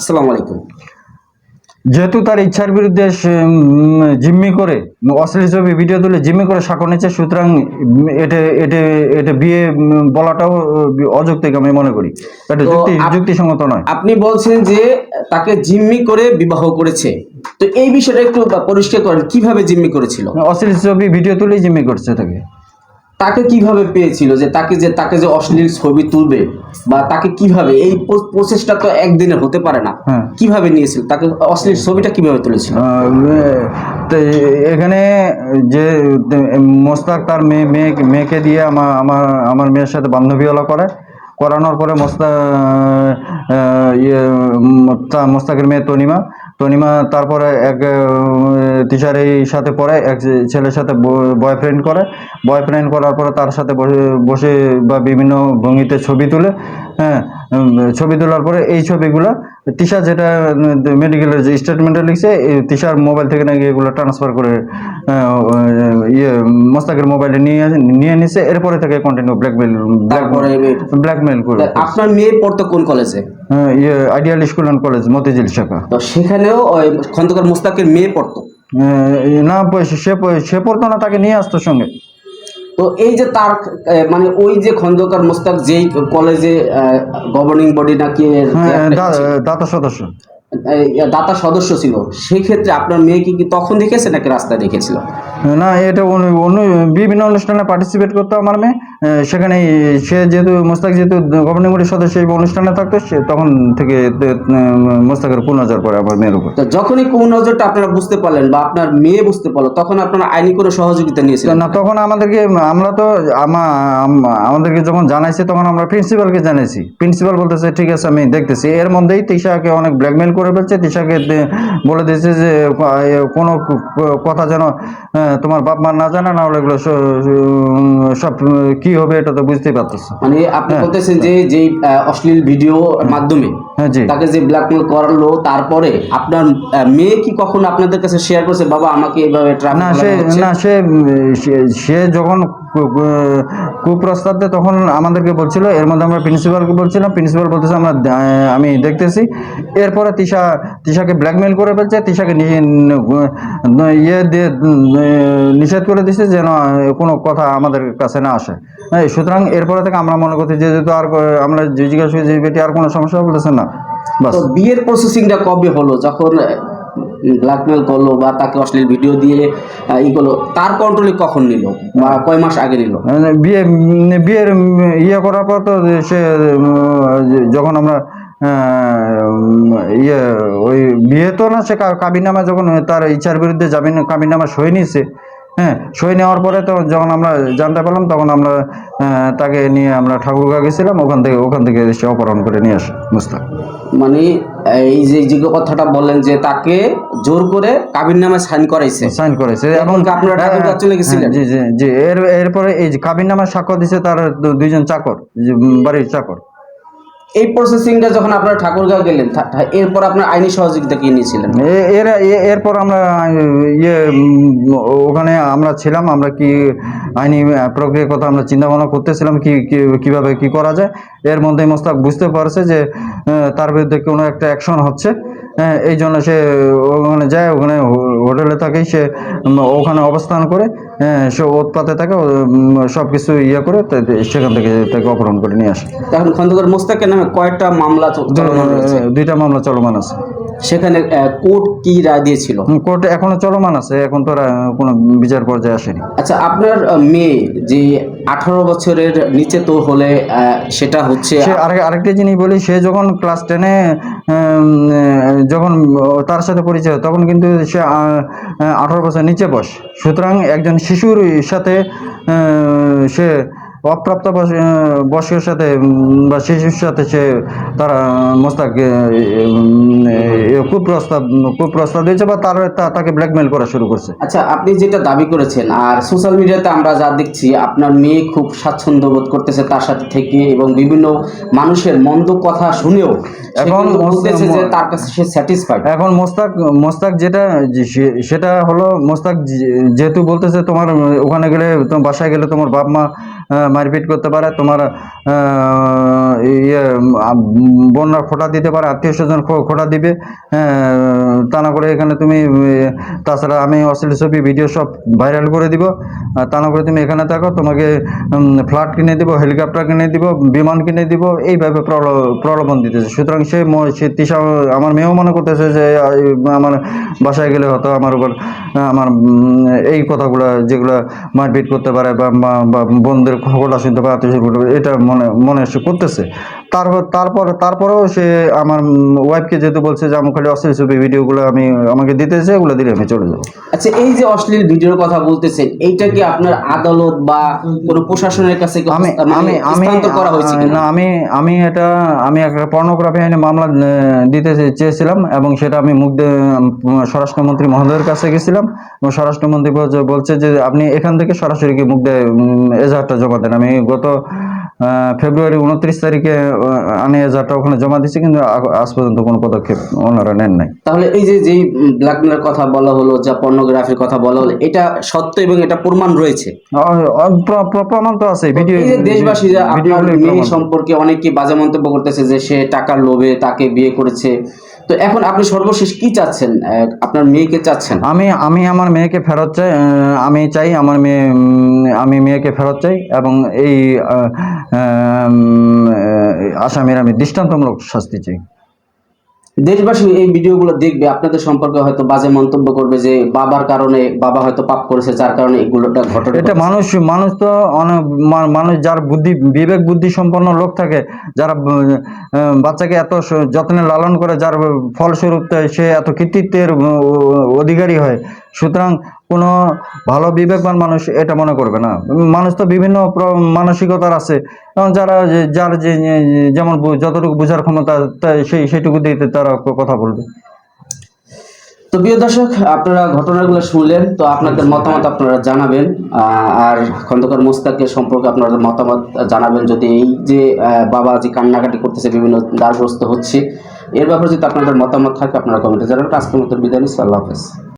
আসসালামু আলাইকুম। যেহেতু তার ইচ্ছার বিরুদ্ধে জিম্মি করে অশ্লীল ছবি ভিডিও তুলে জিম্মি করে সাঁকো নিচ্ছে সুতরাং এটা এটা এটা বিয়ে বলাটাও অযৌক্তিক আমি মনে করি। এটা যুক্তি যুক্তিসঙ্গত নয়। আপনি বলছেন যে তাকে জিম্মি করে বিবাহ করেছে। তো এই বিষয়টা একটু পরিষ্কার করেন কীভাবে জিম্মি করেছিল? অশ্লীল ছবি ভিডিও তুলেই জিম্মি করছে তাকে। তাকে কীভাবে পেয়েছিল যে তাকে যে তাকে যে অশ্লীল ছবি তুলবে বা তাকে কীভাবে এই প্র- প্রসেসটা তো একদিনে হতে পারে না। হ্যাঁ। কীভাবে নিয়েছিল? তাকে অশ্লীল ছবিটা কীভাবে তুলেছিল? তো এখানে যে মোস্তাক তার মেয়ে মেয়ে মেয়েকে দিয়ে আমার আমার আমার মেয়ের সাথে বান্ধবীওয়ালা করে। করানোর পরে মোস্তা ইয়ে তা- মোস্তাকের মেয়ে তনিমা। তনিমা তারপরে এক টিচারের সাথে পড়ে, এক ছেলের সাথে বয়ফ্রেন্ড করে। বয়ফ্রেন্ড করার পরে তার সাথে বসে বসে বা বিভিন্ন ভঙ্গিতে ছবি তুলে হ্যাঁ ছবি তোলার পরে এই ছবিগুলো তিশা যেটা মেডিকেলের যে স্টেটমেন্টে লিখছে তিশার মোবাইল থেকে নাকি এগুলো ট্রান্সফার করে ইয়ে মোস্তাকের মোবাইলে নিয়ে নিয়ে নিছে এরপরে থেকে কন্টিনিউ ব্ল্যাকমেল ব্ল্যাকমেল করে আপনার মেয়ে পড়তো কোন কলেজে হ্যাঁ, ইয়ে ideal school and college Motijheel শাখা। তো সেখানেও ওই খন্দকার মোস্তাকের মেয়ে পড়তো? আহ, না সে সে পড়তো না তাকে নিয়ে আসতো সঙ্গে। তো এই যে তার মানে ওই যে খন্দকার মোস্তাক যেই কলেজে গভর্নিং বডি নাকি হ্যাঁ, দাতা সদস্য। দাতা সদস্য ছিল। সেই ক্ষেত্রে আপনার মেয়েকে কি তখন দেখেছে নাকি রাস্তায় দেখেছিল? না এটা অন্য- বিভিন্ন অনুষ্ঠানে পার্টিসিপেট করতো আমার মেয়ে। সেখানে সে যেহেতু মোস্তাক যেহেতু গভর্নিং বডির সদস্য এই অনুষ্ঠানে থাকতো সে তখন থেকে মোস্তাকের কোন নজর পড়ে আমার মেয়ের উপর। যখনই কোন নজরটা আপনারা বুঝতে পারলেন বা আপনার মেয়ে বুঝতে পারল তখন আপনারা আইনি কোনো সহযোগিতা নিয়েছিলেন? না তখন আমাদেরকে আমরা তো আমা- আম- আমাদেরকে যখন জানাইছে তখন আমরা প্রিন্সিপালকে জানাইছি। প্রিন্সিপাল বলতেছে ঠিক আছে আমি দেখতেছি। এর মধ্যেই তিশাকে অনেক ব্ল্যাকমেল করে ফেলছে। তিশাকে বলে দিয়েছে যে কোনো কথা যেন তোমার বাপ মা না জানা না হলে এগুলো সব কি হবে এটা তো বুঝতেই পারতেছো। মানে আপনি বলতেছেন যে যেই অশ্লীল ভিডিও মাধ্যমে। হ্যাঁ তাকে যে ব্ল্যাকমেল করল তারপরে আপনার মেয়ে কি কখন আপনাদের কাছে শেয়ার করছে? বাবা আমাকে এইভাবে না সে না সে সে- যখন কু- কু- কুপ্রস্তাব দেয় তখন আমাদেরকে বলছিল এর মধ্যে আমরা প্রিন্সিপালকে বলছিলাম প্রিন্সিপাল বলতেছে আমরা আমি দেখতেছি। এরপরে তিশা তিশাকে ব্ল্যাকমেল করে ফেলছে তিশাকে ইয়ে দিয়ে নিষেধ করে দিছে যেন কোনো কথা আমাদের কাছে না আসে। হ্যাঁ সুতরাং এরপরে থেকে আমরা মনে করছি যে যেহেতু আর আমরা জিজ্ঞাসা করি যে বেটি আর কোনো সমস্যা বলতেছে না। তো বিয়ের প্রসেসিংটা কবে হলো? যখন ব্ল্যাকমেল করল বা তাকে অশ্লীল ভিডিও দিয়ে ই করল তার কন্ট্রোলে কখন নিল? বা কয় মাস আগে নিল? মানে বিয়ে বিয়ের ইয়ে করার পর তো সে যখন আমরা ইয়ে ওই বিয়ে তো না সে কাবিনামা যখন তার ইচ্ছার বিরুদ্ধে জামিন কাবিনামা সই নিয়েছে হ্যাঁ সই নেওয়ার পরে তো যখন আমরা জানতে পারলাম তখন আমরা তাকে নিয়ে আমরা ঠাকুরগা গেছিলাম ওখান থেকে ওখান থেকে সে অপহরণ করে নিয়ে আসে মুস্তাক মানে এই যে যে কথাটা বলেন যে তাকে জোর করে কাবির নামে সাইন করাইছে। সাইন করাইছে। এবং আপনারা ঢাকা চলে গেছিলেন? হ্যাঁ, জি জি জি। এর এরপরে এই যে কাবিনামা সাক্ষ্য দিছে তার দুইজন চাকর বাড়ির চাকর। এই প্রসেসিংটা যখন আপনারা ঠাকুরগাঁও গেলেন এরপর আপনার আইনি সহযোগিতা কি নিয়েছিলেন? এর এরপর আমরা ইয়ে ওখানে আমরা ছিলাম, আমরা কি আইনি প্রক্রিয়ার কথা আমরা চিন্তা ভাবনা করতেছিলাম, কি- কীভাবে কি করা যায়। এর মধ্যে মোস্তাক বুঝতে পারছে যে তার বিরুদ্ধে কোনো একটা অ্যাকশন হচ্ছে। হ্যাঁ, এই জন্য সে ওখানে যায় ওখানে হোটেলে থাকেই সে ওখানে অবস্থান করে হ্যাঁ, সে উৎপাতে থাকে সব কিছু ইয়ে করে সেখান থেকে তাকে অপহরণ করে নিয়ে আসে। এখন খন্দকার মোস্তাকের না কয়েকটা মামলা দুইটা মামলা চলমান আছে। সেখানে কোর্ট কি রায় দিয়েছিল? কোর্ট এখনও চলমান আছে এখন তো কোনো বিচার পর্যায়ে আসেনি। আচ্ছা আপনার মেয়ে যে আঠারো বছরের নিচে তো হলে সেটা হচ্ছে আরেকটা জিনিস বলি সে যখন ক্লাস টেনে যখন তার সাথে পরিচয় তখন কিন্তু সে আঠারো বছর নিচে বস সুতরাং একজন শিশুর সাথে সে অপ্রাপ্ত বয়স- বয়স্কের সাথে বা শিশুর সাথে সে তারা মোস্তাক কুপ্রস্তাব কুপ্রস্তাব দিয়েছে বা তার তাকে ব্ল্যাকমেল করা শুরু করছে। আচ্ছা আপনি যেটা দাবি করেছেন আর সোশ্যাল মিডিয়াতে আমরা যা দেখছি আপনার মেয়ে খুব স্বাচ্ছন্দ্য বোধ করতেছে তার সাথে থেকে এবং বিভিন্ন মানুষের মন্দ কথা শুনেও এখন বলতেছে যে তার কাছে সে স্যাটিসফাইড এখন মোস্তাক মোস্তাক যেটা সেটা হলো মোস্তাক যেহেতু বলতেছে তোমার ওখানে গেলে তোমার বাসায় গেলে তোমার বাপ মা মারপিট করতে পারে তোমার ইয়ে বোনরা খোটা দিতে পারে আত্মীয় স্বজন খোটা দিবে আহ, তা না করে এখানে তুমি তাছাড়া আমি অশ্লীল ছবি ভিডিও সব ভাইরাল করে দিব। তা না করে তুমি এখানে থাকো, তোমাকে ফ্ল্যাট কিনে দিব, হেলিকপ্টার কিনে দিব, বিমান কিনে দিব, এইভাবে প্রলো- প্রলোভন দিতেছে। সুতরাং সে তিশা, আমার মেয়েও মনে করতেছে যে আমার বাসায় গেলে হয়তো আমার উপর আমার এই কথাগুলো যেগুলো মারপিট করতে পারে বা বন্ধুদের খবরটা শুনতে পারে এটা মনে মনে করতেছে। তারপর তারপর তারপরেও সে আমার ওয়াইফকে যেহেতু বলছে যে আমার খালি অশ্লীল ছবি ভিডিওগুলো আমি আমাকে দিতেছে এগুলো দিলে আমি চলে যাব। আচ্ছা এই যে অশ্লীল ভিডিওর কথা বলতেছেন এইটা কি আপনার আদালত বা কোনো প্রশাসনের কাছে আমি মানে আমি আমি করা হয়েছে না আমি আমি এটা আমি একটা পর্নোগ্রাফি আইনে মামলা দিতে চেয়েছিলাম এবং সেটা আমি মুখ স্বরাষ্ট্রমন্ত্রী মহোদয়ের কাছে গেছিলাম এবং স্বরাষ্ট্রমন্ত্রী বলছে- যে আপনি এখান থেকে সরাসরি কি মুখ দিয়ে এজাহারটা জমা দেন? আমি গত ফেব্রুয়ারি উনত্রিশ তারিখে আমি এজাহারটা ওখানে জমা দিচ্ছে কিন্তু আজ পর্যন্ত কোনো পদক্ষেপ ওনারা নেন নাই। তাহলে এই যে যেই ব্ল্যাকমেলের কথা বলা হলো যা পর্নোগ্রাফির কথা বলা হলো এটা সত্য এবং এটা প্রমাণ রয়েছে? প্রমাণ তো আছে ভিডিও দেশবাসী যে আপনার মেয়ে সম্পর্কে অনেকে বাজে মন্তব্য করতেছে যে সে টাকার লোভে তাকে বিয়ে করেছে তো এখন আপনি সর্বশেষ কি চাচ্ছেন? আপনার মেয়েকে চাচ্ছেন? আমি আমি আমার মেয়েকে ফেরত চাই আমি চাই আমার মেয়ে আমি মেয়েকে ফেরত চাই এবং এই আসামির আমি দৃষ্টান্তমূলক শাস্তি চাই। দেশবাসী এই ভিডিওগুলো দেখবে আপনাদের সম্পর্কে হয়তো বাজে মন্তব্য করবে যে বাবার কারণে বাবা হয়তো পাপ করেছে যার কারণে এগুলোটা ঘটে এটা মানুষ মানুষ তো অনেক মানুষ যার বুদ্ধি বিবেক বুদ্ধি সম্পন্ন লোক থাকে যারা বাচ্চাকে এত যত্নে লালন করে যার ফলস্বরূপ সে এত কৃতিত্বের অধিকারী হয়। সুতরাং কোনো ভালো বিবেকবান মানুষ এটা মনে করবে না। মানুষ তো বিভিন্ন মানসিকতার আছে। যারা যার যে যেমন যতটুকু বোঝার ক্ষমতা সেই সেইটুকু দিয়ে তারা কথা বলবে। তো প্রিয় দর্শক, আপনারা ঘটনাগুলো শুনলেন, তো আপনাদের মতামত আপনারা জানাবেন। আর খন্দকার মুস্তাকের সম্পর্কে আপনাদের মতামত জানাবেন যদি এই যে বাবা যে কান্নাকাটি করতেছে, বিভিন্ন দ্বারগ্রস্ত হচ্ছে, এর ব্যাপারে যদি আপনাদের মতামত থাকে, আপনারা কমেন্টে জানাবেন। আজকের মতো বিদায় নিচ্ছি, আল্লাহ হাফেজ।